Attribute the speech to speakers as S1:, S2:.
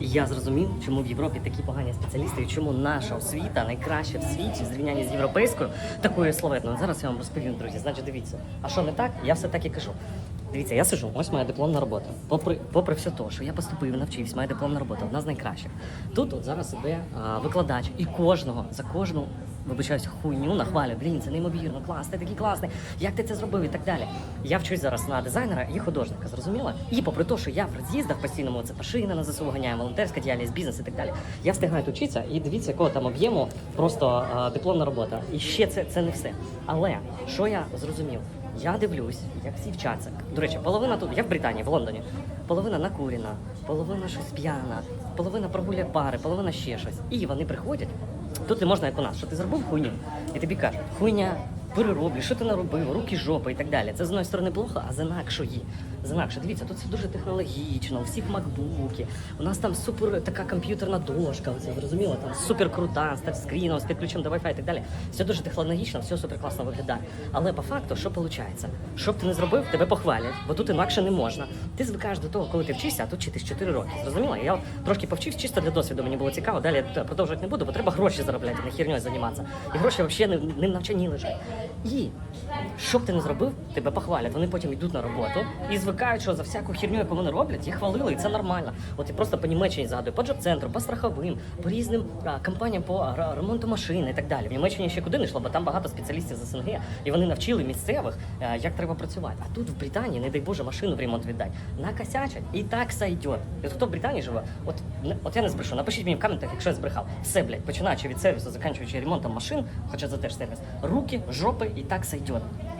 S1: І я зрозумів, чому в Європі такі погані спеціалісти, і чому наша освіта найкраща в світі в зрівнянні з європейською, такою словетною. Зараз я вам розповім, друзі. Значить, дивіться. А що не так? Я все так і кажу. Дивіться, я сижу, ось моя дипломна робота. Попри, попри все те, що я поступив, навчився, моя дипломна робота, одна з найкращих. Тут от зараз іде викладач, і кожного за кожну. Вибачаюсь, хуйню нахвалює. Блін, це неймовірно, клас, ти такий класний. Як ти це зробив і так далі. Я вчусь зараз на дизайнера і художника, зрозуміла? І попри те, що я в роз'їздах постійному це пашина на ЗСУ ганяє, волонтерська діяльність, бізнес і так далі. Я встигаю вчитися і дивіться, якого там об'єму просто а, дипломна робота. І ще це, це не все. Але що я зрозумів? Я дивлюсь, як всі вчаться. До речі, половина тут, я в Британії, в Лондоні. Половина накурена, половина щось п'яна, половина прогуляє пари, половина ще щось. І вони приходять. Тут не можна, як у нас, що ти зробив хуйню, і тобі кажуть, хуйня, перероблю, що ти наробив, руки, жопа і так далі. Це з одної сторони плохо, а з інакшої. З інакше, дивіться, тут все дуже технологічно, у всіх макбуки. У нас там супер така комп'ютерна дошка, оце, зрозуміло, там супер крута, з тачскріном, з підключенням до Wi-Fi і так далі. Все дуже технологічно, все супер класно виглядає. Але по факту, що виходить? Що б ти не зробив, тебе похвалять, бо тут інакше не можна. Ти звикаєш до того, коли ти вчишся, а тут вчитись 4 роки. Зрозуміло? Я трошки повчився чисто для досвіду, мені було цікаво. Далі продовжувати не буду, бо треба гроші заробляти, не херньою займатися. І гроші взагалі не, не в лежать. І що б ти не зробив, тебе похвалять. Вони потім йдуть на роботу і звикають, що за всяку херню, яку вони роблять, їх хвалили, і це нормально. От і просто по Німеччині згадую, по джоб-центру, по страховим, по різним а, компаніям по р- ремонту машин і так далі. В Німеччині ще куди не йшло, бо там багато спеціалістів з СНГ, і вони навчили місцевих, а, як треба працювати. А тут в Британії, не дай Боже, машину в ремонт віддать. Накосячать і так сойдет. І хто в Британії живе, от, не- от я не збрешу, напишіть мені в коментах, якщо я збрехав. Все, блядь, починаючи від сервісу, закінчуючи ремонтом машин, хоча це теж сервіс, руки, жопи і так сойдет.